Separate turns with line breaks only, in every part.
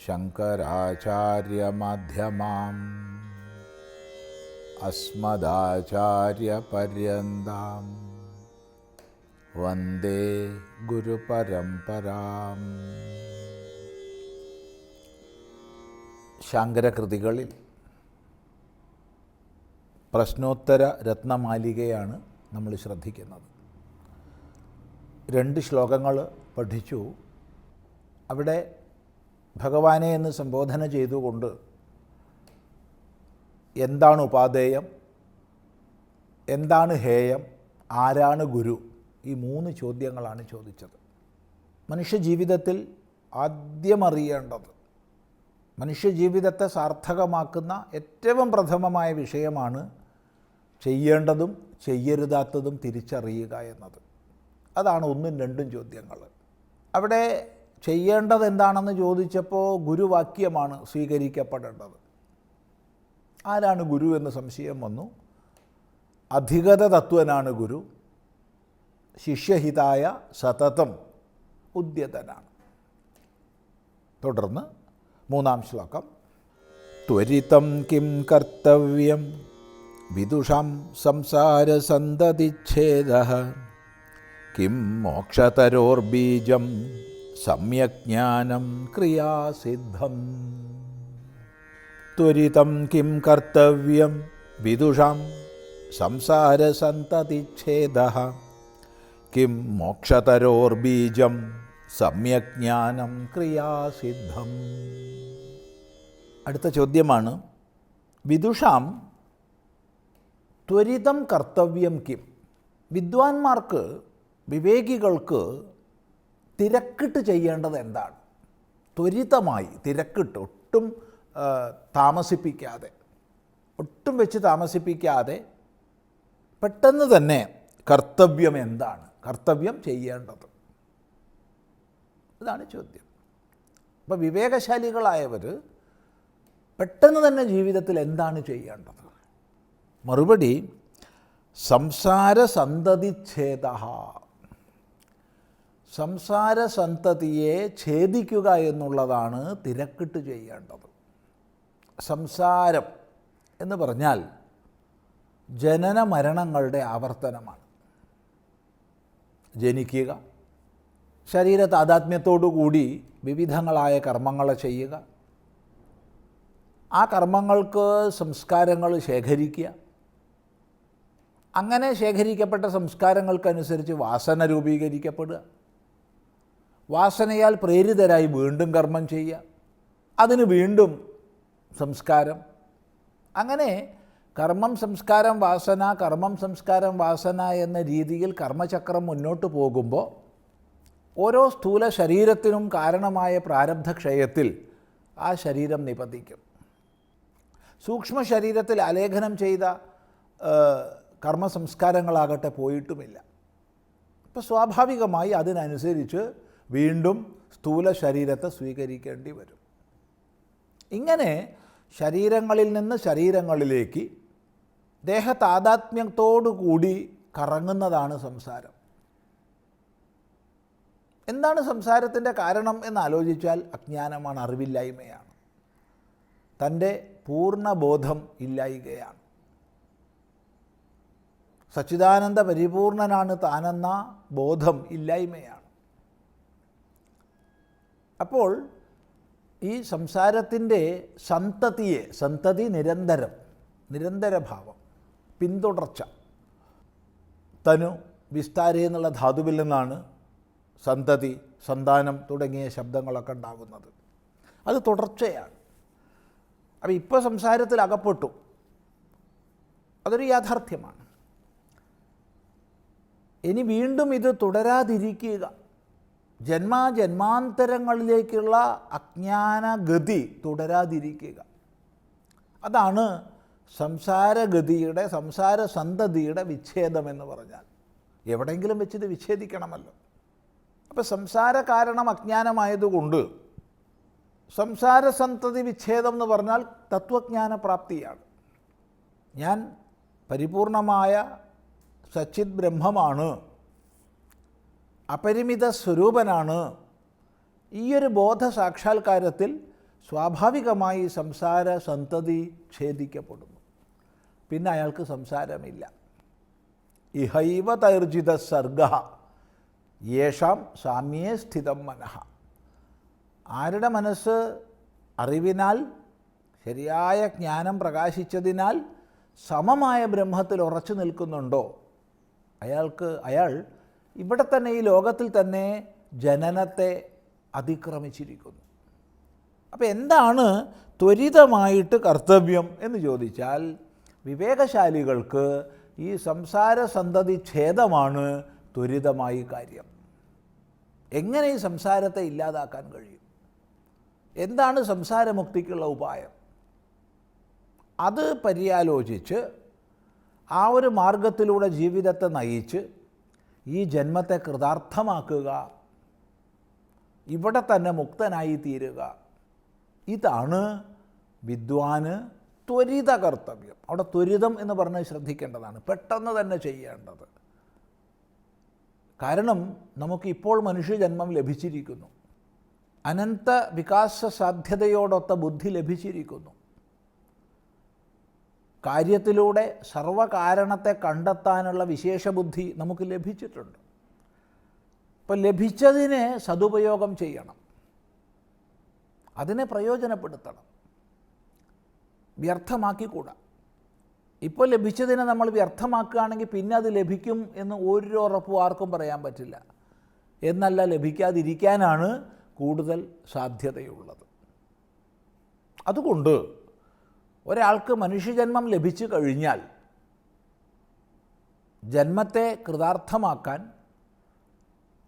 शङ्कराचार्यमध्यमाम् अस्मदाचार्यपर्यन्तां वन्दे ഗുരുപരമ്പരാം ശങ്കരകൃതികളിൽ പ്രശ്നോത്തര രത്നമാലികയാണ് നമ്മൾ ശ്രദ്ധിക്കുന്നത് രണ്ട് ശ്ലോകങ്ങൾ പഠിച്ചു അവിടെ ഭഗവാനെ എന്ന് സംബോധന ചെയ്തുകൊണ്ട് എന്താണ് ഉപാധേയം? എന്താണ് ഹേയം? ആരാണ് ഗുരു? ഈ മൂന്ന് ചോദ്യങ്ങളാണ് ചോദിച്ചത്. മനുഷ്യജീവിതത്തിൽ ആദ്യമറിയേണ്ടത് മനുഷ്യജീവിതത്തെ സാർത്ഥകമാക്കുന്ന ഏറ്റവും പ്രഥമമായ വിഷയമാണ് ചെയ്യേണ്ടതും ചെയ്യരുതാത്തതും തിരിച്ചറിയുക എന്നത്. അതാണ് ഒന്നും രണ്ടും ചോദ്യങ്ങൾ. അവിടെ ചെയ്യേണ്ടത് എന്താണെന്ന് ചോദിച്ചപ്പോൾ ഗുരുവാക്യമാണ് സ്വീകരിക്കപ്പെടേണ്ടത്. ആരാണ് ഗുരു എന്ന് സംശയം വന്നു. അധികത തത്വനാണ് ഗുരു. ശിഷ്യഹിതായ സതതം ഉദ്യതനാണ്. തുടർന്ന് മൂന്നാം ശ്ലോകം. ത്വരിതം കിം കർത്തവ്യം? വിദുഷാം സംസാരസന്തതിച്ഛേദ കിം മോക്ഷതരോർബീജം? സമ്യജ്ഞാനം ക്രിയാസിദ്ധം. ത്വരിതം കിം കർത്തവ്യം വിദുഷം സംസാരസന്തതിച്ഛേദ. കിം മോക്ഷതരോർബീജം സമ്യജ്ഞാനം ക്രിയാസിദ്ധം. അടുത്ത ചോദ്യമാണ് വിദുഷാം ത്വരിതം കർത്തവ്യം കിം. വിദ്വാൻമാർക്ക് വിവേകികൾക്ക് തിരക്കിട്ട് ചെയ്യേണ്ടത് എന്താണ്? ത്വരിതമായി തിരക്കിട്ട് ഒട്ടും താമസിപ്പിക്കാതെ ഒട്ടും വെച്ച് താമസിപ്പിക്കാതെ പെട്ടെന്ന് തന്നെ കർത്തവ്യം എന്താണ്? കർത്തവ്യം ചെയ്യേണ്ടത്. ഇതാണ് ചോദ്യം. അപ്പോൾ വിവേകശാലികളായവർ പെട്ടെന്ന് തന്നെ ജീവിതത്തിൽ എന്താണ് ചെയ്യേണ്ടത്? മറുപടി സംസാര സന്തതിച്ഛേദ സംസാര സന്തതിയെ ഛേദിക്കുക എന്നുള്ളതാണ് തിരക്കിട്ട് ചെയ്യേണ്ടത്. സംസാരം എന്ന് പറഞ്ഞാൽ ജനന മരണങ്ങളുടെ ആവർത്തനമാണ്. ജനിക്കുക ശരീര താതാത്മ്യത്തോടുകൂടി വിവിധങ്ങളായ കർമ്മങ്ങളെ ചെയ്യുക ആ കർമ്മങ്ങൾക്ക് സംസ്കാരങ്ങൾ ശേഖരിക്കുക അങ്ങനെ ശേഖരിക്കപ്പെട്ട സംസ്കാരങ്ങൾക്കനുസരിച്ച് വാസന രൂപീകരിക്കപ്പെടുക വാസനയാൽ പ്രേരിതരായി വീണ്ടും കർമ്മം ചെയ്യുക. അതിന് വീണ്ടും സംസ്കാരം. അങ്ങനെ കർമ്മം സംസ്കാരം വാസന കർമ്മം സംസ്കാരം വാസന എന്ന രീതിയിൽ കർമ്മചക്രം മുന്നോട്ട് പോകുമ്പോൾ ഓരോ സ്ഥൂല ശരീരത്തിനും കാരണമായ പ്രാരബ്ധക്ഷയത്തിൽ ആ ശരീരം നിപതിക്കും. സൂക്ഷ്മ ശരീരത്തിൽ ആലേഖനം ചെയ്ത കർമ്മ സംസ്കാരങ്ങളാകട്ടെ പോയിട്ടുമില്ല. അപ്പോൾ സ്വാഭാവികമായി അതിനനുസരിച്ച് വീണ്ടും സ്ഥൂല ശരീരത്തെ സ്വീകരിക്കേണ്ടി വരും. ഇങ്ങനെ ശരീരങ്ങളിൽ നിന്ന് ശരീരങ്ങളിലേക്ക് ദേഹതാതാത്മ്യത്തോടുകൂടി കറങ്ങുന്നതാണ് സംസാരം. എന്താണ് സംസാരത്തിന്റെ കാരണം എന്നാലോചിച്ചാൽ അജ്ഞാനമാണ് അറിവില്ലായ്മയാണ്. തന്റെ പൂർണബോധം ഇല്ലായികയാണ്. സച്ചിദാനന്ദ പരിപൂർണനാണ് താനെന്ന ബോധം ഇല്ലായ്മയാണ്. അപ്പോൾ ഈ സംസാരത്തിന്റെ സന്തതിയെ സന്തതി നിരന്തരം നിരന്തരഭാവം പിന്തുടർച്ച. തനു വിസ്താര എന്നുള്ള ധാതുവിൽ നിന്നാണ് സന്തതി സന്താനം തുടങ്ങിയ ശബ്ദങ്ങളൊക്കെ ഉണ്ടാകുന്നത്. അത് തുടർച്ചയാണ്. അപ്പോൾ ഇപ്പോൾ സംസാരത്തിൽ അകപ്പെട്ടു. അതൊരു യാഥാർത്ഥ്യമാണ്. ഇനി വീണ്ടും ഇത് തുടരാതിരിക്കുക. ജന്മാജന്മാന്തരങ്ങളിലേക്കുള്ള അജ്ഞാനഗതി തുടരാതിരിക്കുക. അതാണ് സംസാരഗതിയുടെ സംസാര സന്തതിയുടെ വിച്ഛേദം എന്ന് പറഞ്ഞാൽ. എവിടെയെങ്കിലും വെച്ചിത് വിച്ഛേദിക്കണമല്ലോ. അപ്പോൾ സംസാര കാരണം അജ്ഞാനമായതുകൊണ്ട് സംസാര സന്തതി വിച്ഛേദം എന്ന് പറഞ്ഞാൽ തത്വജ്ഞാന പ്രാപ്തിയാണ് ഞാൻ പരിപൂർണമായ സച്ചിത് ബ്രഹ്മമാണ്. അപരിമിത സ്വരൂപനാണ്. ഈയൊരു ബോധ സാക്ഷാത്കാരത്തിൽ സ്വാഭാവികമായി സംസാര സന്തതി ഛേദിക്കപ്പെടുന്നു. പിന്നെ അയാൾക്ക് സംസാരമില്ല. ഇഹൈവ തൈർജിത സർഗ യേഷാം സാമ്യേ സ്ഥിതം മനഃ. ആരുടെ മനസ്സ്? അറിവിനാൽ ശരിയായ ജ്ഞാനം പ്രകാശിച്ചതിനാൽ സമമായ ബ്രഹ്മത്തിൽ ഉറച്ചു നിൽക്കുന്നുണ്ടോ? അയാൾക്ക് അയാൾ ഇവിടെ തന്നെ ഈ ലോകത്തിൽ തന്നെ ജനനത്തെ അതിക്രമിച്ചിരിക്കുന്നു. അപ്പോൾ എന്താണ് ത്വരിതമായിട്ട് കർത്തവ്യം എന്ന് ചോദിച്ചാൽ വിവേകശാലികൾക്ക് ഈ സംസാര സന്തതി ഛേദമാണ് ത്വരിതമായി കാര്യം. എങ്ങനെ ഈ സംസാരത്തെ ഇല്ലാതാക്കാൻ കഴിയും? എന്താണ് സംസാരമുക്തിക്കുള്ള ഉപായം? അത് പര്യാലോചിച്ച് ആ ഒരു മാർഗത്തിലൂടെ ജീവിതത്തെ നയിച്ച് ഈ ജന്മത്തെ കൃതാർത്ഥമാക്കുക. ഇവിടെ തന്നെ മുക്തനായി തീരുക. ഇതാണ് വിദ്വാന് ത്വരിത കർത്തവ്യം അവിടെ ത്വരിതം എന്ന് പറഞ്ഞ് ശ്രദ്ധിക്കേണ്ടതാണ്. പെട്ടെന്ന് തന്നെ ചെയ്യേണ്ടത്. കാരണം നമുക്കിപ്പോൾ മനുഷ്യജന്മം ലഭിച്ചിരിക്കുന്നു. അനന്ത വികാസ സാധ്യതയോടൊത്ത ബുദ്ധി ലഭിച്ചിരിക്കുന്നു. കാര്യത്തിലൂടെ സർവകാരണത്തെ കണ്ടെത്താനുള്ള വിശേഷ ബുദ്ധി നമുക്ക് ലഭിച്ചിട്ടുണ്ട്. അപ്പം ലഭിച്ചതിനെ സതുപയോഗം ചെയ്യണം. അതിനെ പ്രയോജനപ്പെടുത്തണം. വ്യർത്ഥമാക്കിക്കൂടാ. ഇപ്പോൾ ലഭിച്ചതിനെ നമ്മൾ വ്യർത്ഥമാക്കുകയാണെങ്കിൽ പിന്നെ അത് ലഭിക്കും എന്ന് ഒരു ഉറപ്പും ആർക്കും പറയാൻ പറ്റില്ല. എന്നല്ല ലഭിക്കാതിരിക്കാനാണ് കൂടുതൽ സാധ്യതയുള്ളത്. അതുകൊണ്ട് ഒരാൾക്ക് മനുഷ്യജന്മം ലഭിച്ചു കഴിഞ്ഞാൽ ജന്മത്തെ കൃതാർത്ഥമാക്കാൻ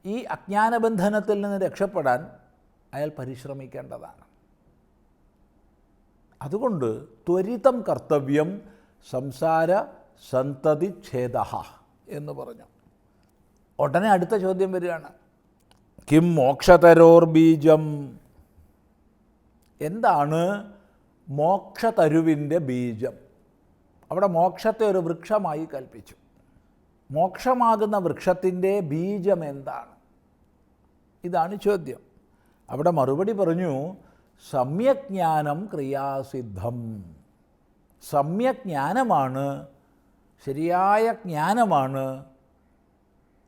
ഈ അജ്ഞാനബന്ധനത്തിൽ നിന്ന് രക്ഷപ്പെടാൻ അയാൾ പരിശ്രമിക്കേണ്ടതാണ്. അതുകൊണ്ട് ത്വരിതം കർത്തവ്യം സംസാര സന്തതി ഛേദ എന്ന് പറഞ്ഞു. ഉടനെ അടുത്ത ചോദ്യം വരികയാണ്. കിം മോക്ഷതരോർ ബീജം എന്താണ് മോക്ഷതരുവിന്റെ ബീജം. അവിടെ മോക്ഷത്തെ ഒരു വൃക്ഷമായി കൽപ്പിച്ചു. മോക്ഷമാകുന്ന വൃക്ഷത്തിന്റെ ബീജം എന്താണ്? ഇതാണ് ചോദ്യം. അവിടെ മറുപടി പറഞ്ഞു സമ്യജ്ഞാനം ക്രിയാസിദ്ധം. സമ്യജ്ഞാനമാണ് ശരിയായ ജ്ഞാനമാണ്.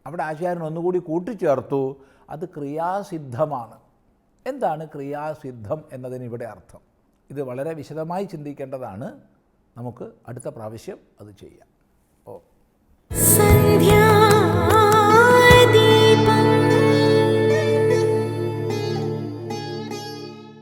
അവിടെ ആചാര്യൻ ഒന്നുകൂടി കൂട്ടിച്ചേർത്തു അത് ക്രിയാസിദ്ധമാണ്. എന്താണ് ക്രിയാസിദ്ധം എന്നതിന് ഇവിടെ അർത്ഥം? ഇത് വളരെ വിശദമായി ചിന്തിക്കേണ്ടതാണ്. നമുക്ക് അടുത്ത പ്രാവശ്യം അത് ചെയ്യാം.